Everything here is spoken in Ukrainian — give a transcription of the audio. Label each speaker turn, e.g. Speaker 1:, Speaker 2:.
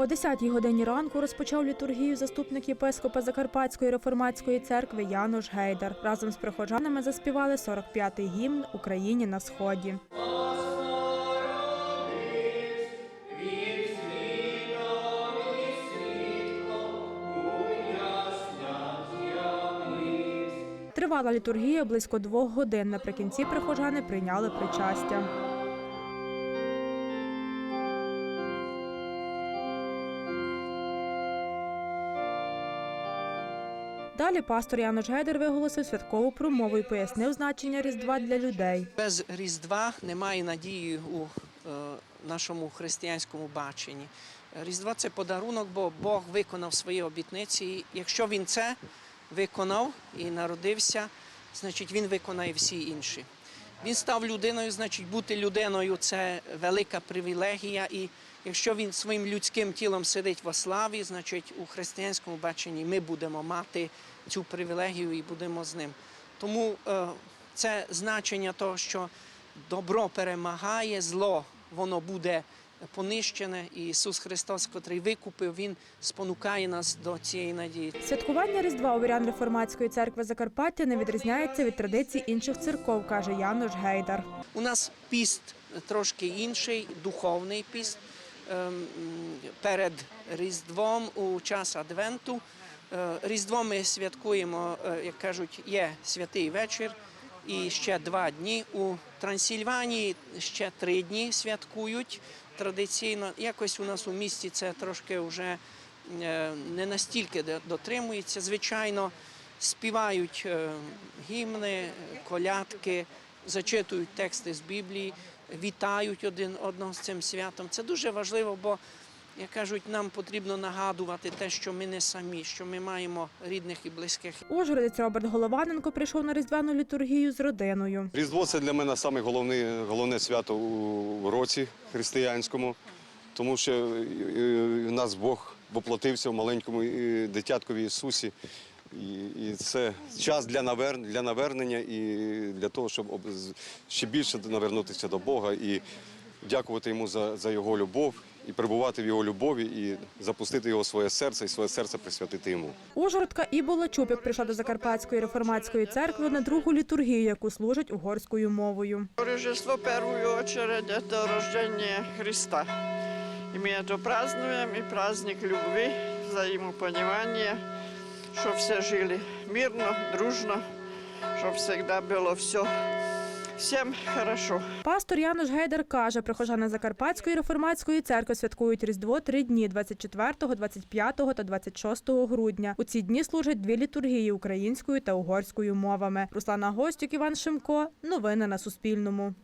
Speaker 1: О 10-й годині ранку розпочав літургію заступник єпископа Закарпатської реформатської церкви Януш Гейдар. Разом з прихожанами заспівали 45-й гімн Україні на сході. Тривала літургія близько двох годин. Наприкінці прихожани прийняли причастя. Далі пастор Янош Гедер виголосив святкову промову і пояснив значення Різдва для людей.
Speaker 2: Без Різдва немає надії у е, нашому християнському баченні. Різдва це подарунок, бо Бог виконав свої обітниці. І Якщо Він це виконав і народився, значить Він виконає всі інші. Він став людиною, значить бути людиною це велика привілегія. І якщо він своїм людським тілом сидить во славі, значить у християнському баченні ми будемо мати цю привілегію і будемо з ним. Тому е, це значення того, що добро перемагає, зло воно буде понищене. І Ісус Христос, котрий викупив, Він спонукає нас до цієї надії.
Speaker 1: Святкування Різдва у реформатської церкви Закарпаття не відрізняється від традицій інших церков, каже Януш Гейдар.
Speaker 2: У нас піст трошки інший, духовний піст. Ем, Перед Різдвом у час Адвенту. Е, Різдво ми святкуємо, е, як кажуть, є святий вечір і ще два дні. У Трансильванії ще три дні святкують традиційно. Якось у нас у місті це трошки вже е, не настільки дотримується. Звичайно, співають е, гімни, колядки, зачитують тексти з Біблії, вітають один одного з цим святом. Це дуже важливо, бо, як кажуть, нам потрібно нагадувати те, що ми не самі, що ми маємо рідних і близьких.
Speaker 1: Ужгородець Роберт Голованенко прийшов на різдвяну літургію з родиною.
Speaker 3: Різдво це для мене саме головне, головне свято у році християнському, тому що е, е, нас Бог воплотився в маленькому е, дитяткові Ісусі. І, і це час для навер, для навернення і для того, щоб ще більше навернутися до Бога і дякувати йому за, за його любов, і перебувати в його любові, і запустити його в своє серце, і своє серце присвятити йому.
Speaker 1: Ужгородка Ібола Чупік прийшла до Закарпатської реформатської церкви на другу літургію, яку служать угорською мовою.
Speaker 4: Рождество в первую очередь это рождение Христа. И мы это празднуем, и праздник любви, взаимопонимания, чтобы все жили мирно, дружно, чтобы всегда было все всем хорошо.
Speaker 1: Пастор Януш Гейдер каже, прихожани Закарпатської реформатської церкви святкують Різдво три дні 24, 25 та 26 грудня. У ці дні служать дві літургії українською та угорською мовами. Руслана Гостюк, Іван Шимко. Новини на Суспільному.